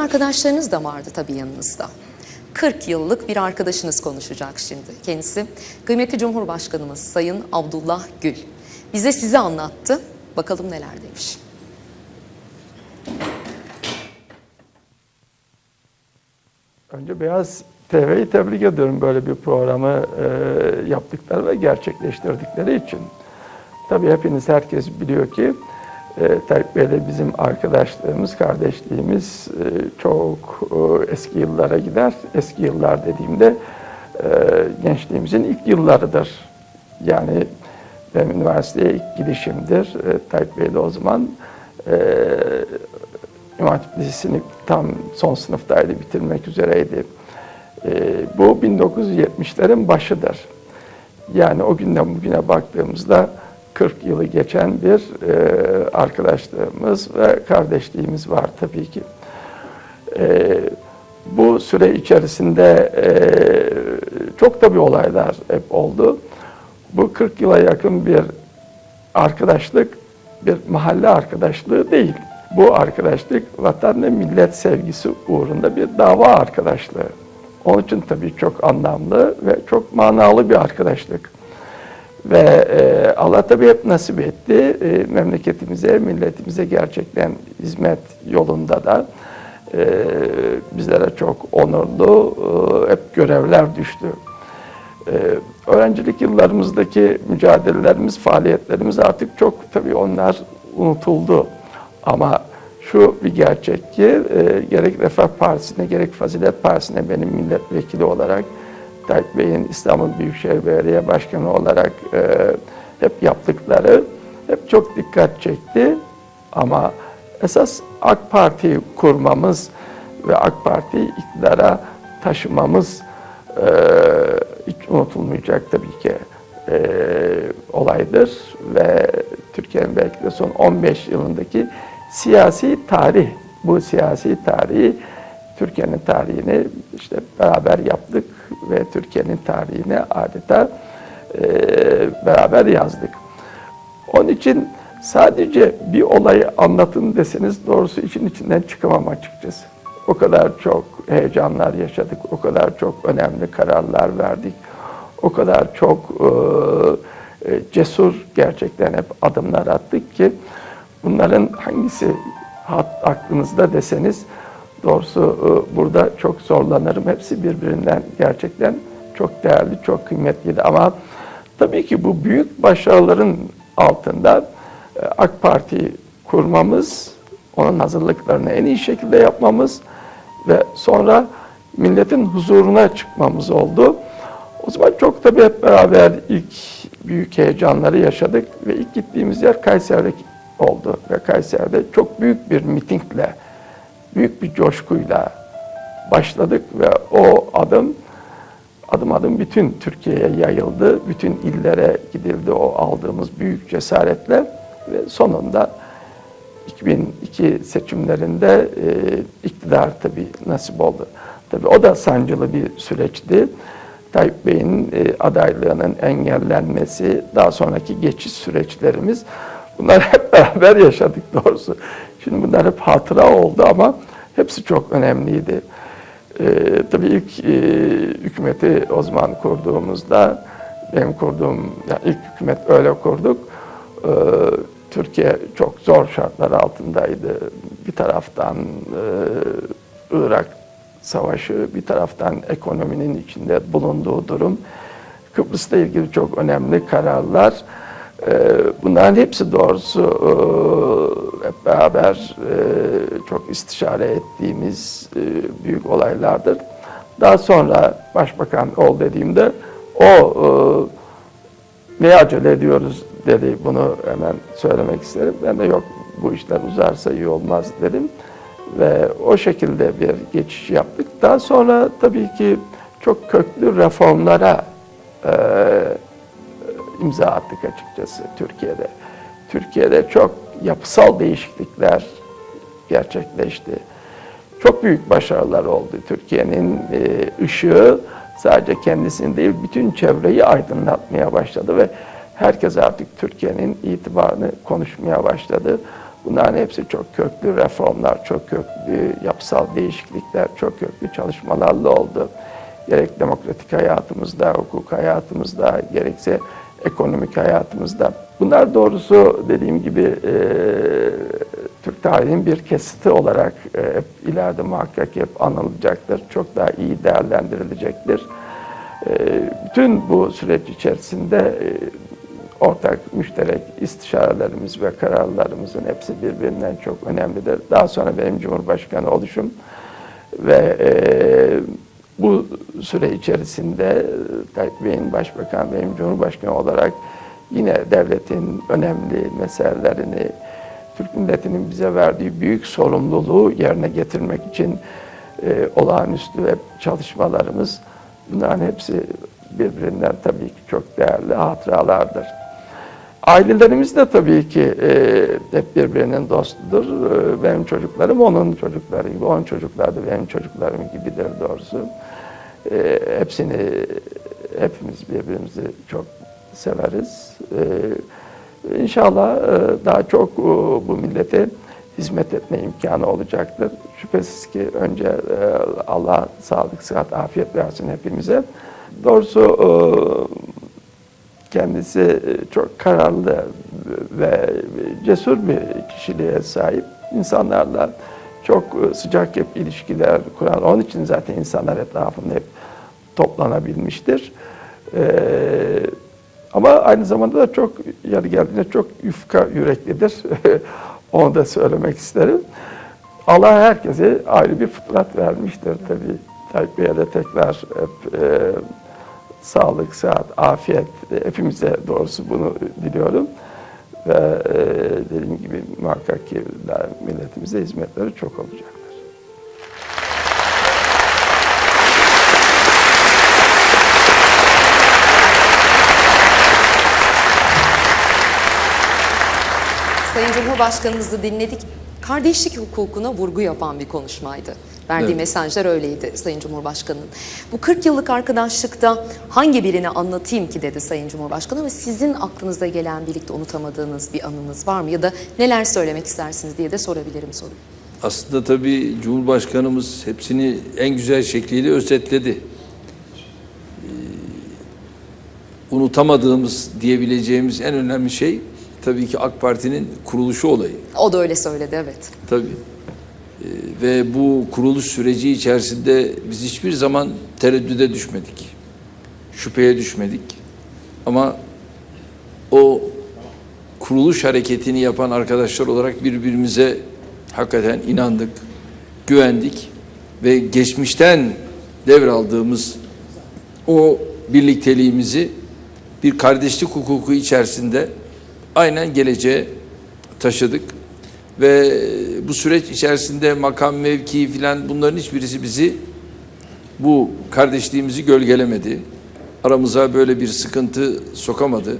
arkadaşlarınız da vardı tabii yanınızda. 40 yıllık bir arkadaşınız konuşacak şimdi. Kendisi kıymetli Cumhurbaşkanımız Sayın Abdullah Gül. Bize sizi anlattı. Bakalım neler demiş. Önce Beyaz TV'yi tebrik ediyorum böyle bir programı e, yaptıkları ve gerçekleştirdikleri için. Tabii hepiniz, herkes biliyor ki e, bizim arkadaşlığımız, kardeşliğimiz e, çok e, eski yıllara gider. Eski yıllar dediğimde e, gençliğimizin ilk yıllarıdır. Yani benim üniversiteye ilk gidişimdir. E, o zaman e, İmam Hatip Lisesi'ni tam son sınıftaydı, bitirmek üzereydi. Bu 1970'lerin başıdır. Yani o günden bugüne baktığımızda 40 yılı geçen bir e, arkadaşlığımız ve kardeşliğimiz var tabii ki. E, bu süre içerisinde e, çok tabii olaylar hep oldu. Bu 40 yıla yakın bir arkadaşlık, bir mahalle arkadaşlığı değil. Bu arkadaşlık vatan ve millet sevgisi uğrunda bir dava arkadaşlığı. Onun için tabii çok anlamlı ve çok manalı bir arkadaşlık. Ve e, Allah tabii hep nasip etti. E, memleketimize, milletimize gerçekten hizmet yolunda da e, bizlere çok onurlu e, hep görevler düştü. E, öğrencilik yıllarımızdaki mücadelelerimiz, faaliyetlerimiz artık çok tabii onlar unutuldu. Ama şu bir gerçek ki e, gerek Refah Partisi'ne gerek Fazilet Partisi'ne benim milletvekili olarak Tayyip Bey'in İstanbul Büyükşehir Belediye Başkanı olarak e, hep yaptıkları hep çok dikkat çekti. Ama esas AK Parti'yi kurmamız ve AK Parti'yi iktidara taşımamız e, hiç unutulmayacak tabii ki e, olaydır ve Türkiye'nin belki de son 15 yılındaki siyasi tarih, bu siyasi tarihi Türkiye'nin tarihini işte beraber yaptık ve Türkiye'nin tarihini adeta e, beraber yazdık. Onun için sadece bir olayı anlatın deseniz doğrusu için içinden çıkamam açıkçası. O kadar çok heyecanlar yaşadık, o kadar çok önemli kararlar verdik, o kadar çok e, e, cesur gerçekten hep adımlar attık ki bunların hangisi aklınızda deseniz doğrusu e, burada çok zorlanırım. Hepsi birbirinden gerçekten çok değerli, çok kıymetliydi. Ama tabii ki bu büyük başarıların altında e, AK Parti kurmamız, onun hazırlıklarını en iyi şekilde yapmamız ve sonra milletin huzuruna çıkmamız oldu. O zaman çok tabii hep beraber ilk büyük heyecanları yaşadık ve ilk gittiğimiz yer Kayseri oldu ve Kayseri'de çok büyük bir mitingle, büyük bir coşkuyla başladık ve o adım adım adım bütün Türkiye'ye yayıldı, bütün illere gidildi o aldığımız büyük cesaretle ve sonunda 2002 seçimlerinde e, iktidar tabii nasip oldu. Tabii o da sancılı bir süreçti. Tayyip Bey'in e, adaylığının engellenmesi, daha sonraki geçiş süreçlerimiz bunlar hep beraber yaşadık doğrusu. Şimdi bunlar hep hatıra oldu ama hepsi çok önemliydi. E, tabii ilk e, hükümeti o zaman kurduğumuzda, benim kurduğum, yani ilk hükümet öyle kurduk. E, Türkiye çok zor şartlar altındaydı. Bir taraftan e, Irak savaşı, bir taraftan ekonominin içinde bulunduğu durum. Kıbrıs'la ilgili çok önemli kararlar. E, bunların hepsi doğrusu e, beraber e, çok istişare ettiğimiz e, büyük olaylardır. Daha sonra başbakan ol dediğimde o e, neye acele ediyoruz dedi. Bunu hemen söylemek isterim. Ben de yok bu işler uzarsa iyi olmaz dedim. Ve o şekilde bir geçiş yaptık. Daha sonra tabii ki çok köklü reformlara e, imza attık açıkçası Türkiye'de. Türkiye'de çok yapısal değişiklikler gerçekleşti. Çok büyük başarılar oldu. Türkiye'nin e, ışığı sadece kendisini değil bütün çevreyi aydınlatmaya başladı ve herkes artık Türkiye'nin itibarını konuşmaya başladı. Bunların hepsi çok köklü reformlar, çok köklü yapısal değişiklikler, çok köklü çalışmalarla oldu. Gerek demokratik hayatımızda, hukuk hayatımızda, gerekse ekonomik hayatımızda. Bunlar doğrusu dediğim gibi e, Türk tarihinin bir kesiti olarak e, hep ileride muhakkak hep anılacaktır. Çok daha iyi değerlendirilecektir. E, bütün bu süreç içerisinde e, ortak, müşterek istişarelerimiz ve kararlarımızın hepsi birbirinden çok önemlidir. Daha sonra benim Cumhurbaşkanı oluşum ve e, bu süre içerisinde Tayyip Bey'in Başbakan, benim Cumhurbaşkanı olarak yine devletin önemli meselelerini, Türk milletinin bize verdiği büyük sorumluluğu yerine getirmek için e, olağanüstü ve çalışmalarımız bunların hepsi birbirinden tabii ki çok değerli hatıralardır. Ailelerimiz de tabii ki e, hep birbirinin dostudur. E, benim çocuklarım onun çocukları gibi, onun çocukları da benim çocuklarım gibidir doğrusu. E, hepsini, hepimiz birbirimizi çok severiz. E, inşallah e, daha çok e, bu millete hizmet etme imkanı olacaktır. Şüphesiz ki önce e, Allah sağlık, sıhhat, afiyet versin hepimize. Doğrusu e, kendisi çok kararlı ve cesur bir kişiliğe sahip. İnsanlarla çok sıcak hep ilişkiler kuran, onun için zaten insanlar etrafında hep toplanabilmiştir. Ee, ama aynı zamanda da çok yeri geldiğinde çok yufka yüreklidir. Onu da söylemek isterim. Allah herkese ayrı bir fıtrat vermiştir tabii. Tayyip Bey'e de tekrar hep e, sağlık, sıhhat, afiyet e, hepimize doğrusu bunu diliyorum. Ve e, dediğim gibi muhakkak ki milletimize hizmetleri çok olacaktır. Sayın Cumhurbaşkanımızı dinledik. Kardeşlik hukukuna vurgu yapan bir konuşmaydı. Verdiği Evet. mesajlar öyleydi Sayın Cumhurbaşkanı'nın. Bu 40 yıllık arkadaşlıkta hangi birini anlatayım ki dedi Sayın Cumhurbaşkanı ve sizin aklınıza gelen birlikte unutamadığınız bir anınız var mı? Ya da neler söylemek istersiniz diye de sorabilirim soruyu. Aslında tabii Cumhurbaşkanımız hepsini en güzel şekliyle özetledi. Ee, unutamadığımız diyebileceğimiz en önemli şey tabii ki AK Parti'nin kuruluşu olayı. O da öyle söyledi evet. Tabii. Ee, ve bu kuruluş süreci içerisinde biz hiçbir zaman tereddüde düşmedik. Şüpheye düşmedik. Ama o kuruluş hareketini yapan arkadaşlar olarak birbirimize hakikaten inandık, güvendik ve geçmişten devraldığımız o birlikteliğimizi bir kardeşlik hukuku içerisinde aynen geleceğe taşıdık ve bu süreç içerisinde makam mevki filan bunların hiçbirisi bizi bu kardeşliğimizi gölgelemedi. Aramıza böyle bir sıkıntı sokamadı.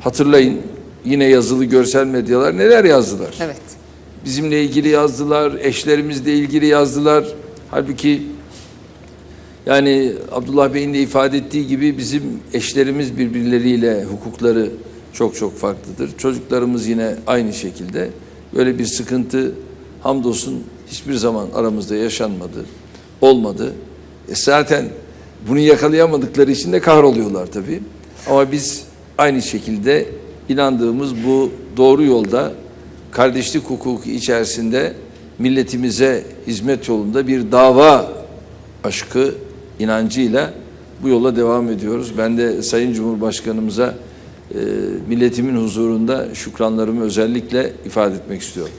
Hatırlayın yine yazılı görsel medyalar neler yazdılar. Evet. Bizimle ilgili yazdılar, eşlerimizle ilgili yazdılar. Halbuki yani Abdullah Bey'in de ifade ettiği gibi bizim eşlerimiz birbirleriyle hukukları çok çok farklıdır. Çocuklarımız yine aynı şekilde. Böyle bir sıkıntı hamdolsun hiçbir zaman aramızda yaşanmadı, olmadı. E zaten bunu yakalayamadıkları için de kahroluyorlar tabii. Ama biz aynı şekilde inandığımız bu doğru yolda kardeşlik hukuku içerisinde milletimize hizmet yolunda bir dava aşkı inancıyla bu yola devam ediyoruz. Ben de Sayın Cumhurbaşkanımıza milletimin huzurunda şükranlarımı özellikle ifade etmek istiyorum.